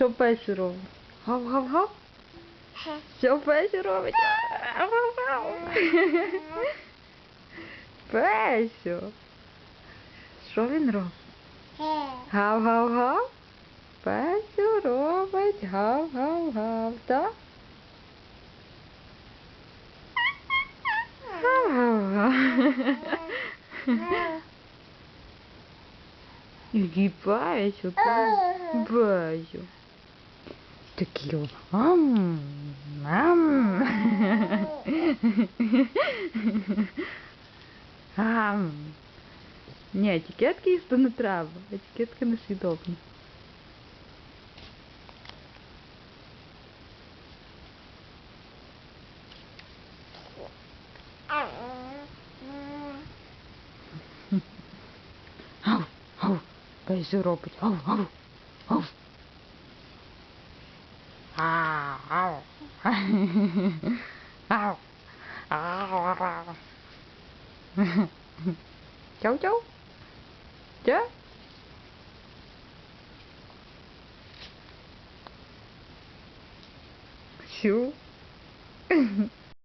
Що песю робить? Гав-гав-гав? Що песю робить? Гав-гав-гав. Песю. Що він робить? Гав-гав-гав? Песю робить гав-гав-гав, так? Гав-гав-гав. Який песю, песю, песю. Такий о, ам, ам. Ам. Ні, етикетки їсти не треба. Етикетки не свідомі. Гав, гав. Песю робить. Гав, гав, гав. Ау, Ау. Ау, ау. Cháu chú Chứ Chú